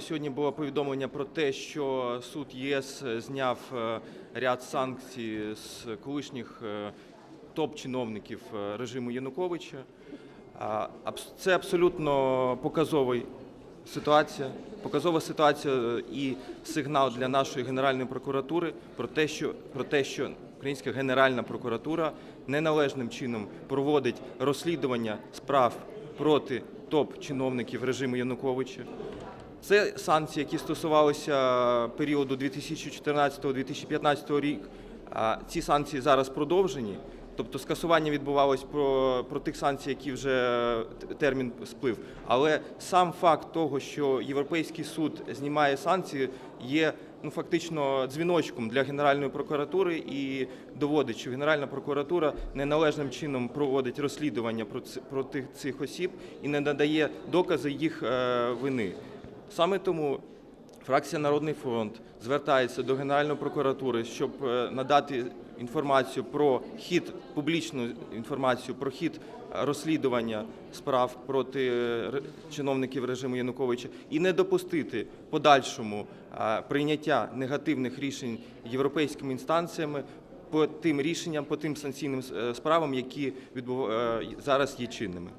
Сьогодні було повідомлення про те, що суд ЄС зняв е, ряд санкцій з колишніх е, топ-чиновників е, режиму Януковича. Це абсолютно показова ситуація, показова ситуація і сигнал для нашої Генеральної прокуратури про те, що, про те, що Українська Генеральна прокуратура неналежним чином проводить розслідування справ проти топ-чиновників режиму Януковича. Це санкції, які стосувалися періоду 2014-2015 рік. Ці санкції зараз продовжені. Тобто скасування відбувалось про, про тих санкцій, які вже термін сплив. Але сам факт того, що Європейський суд знімає санкції, є ну фактично дзвіночком для Генеральної прокуратури і доводить, що Генеральна прокуратура неналежним чином проводить розслідування про ці- проти цих осіб і не надає докази їх е, вини. Саме тому фракція Народний фронт звертається до Генеральної прокуратури, щоб е, надати інформацію про хід публічну інформацію про хід розслідування справ проти е, чиновників режиму Януковича і не допустити подальшому е, прийняття негативних рішень європейськими інстанціями по тим рішенням, по тим санкційним справам, які зараз є чинними.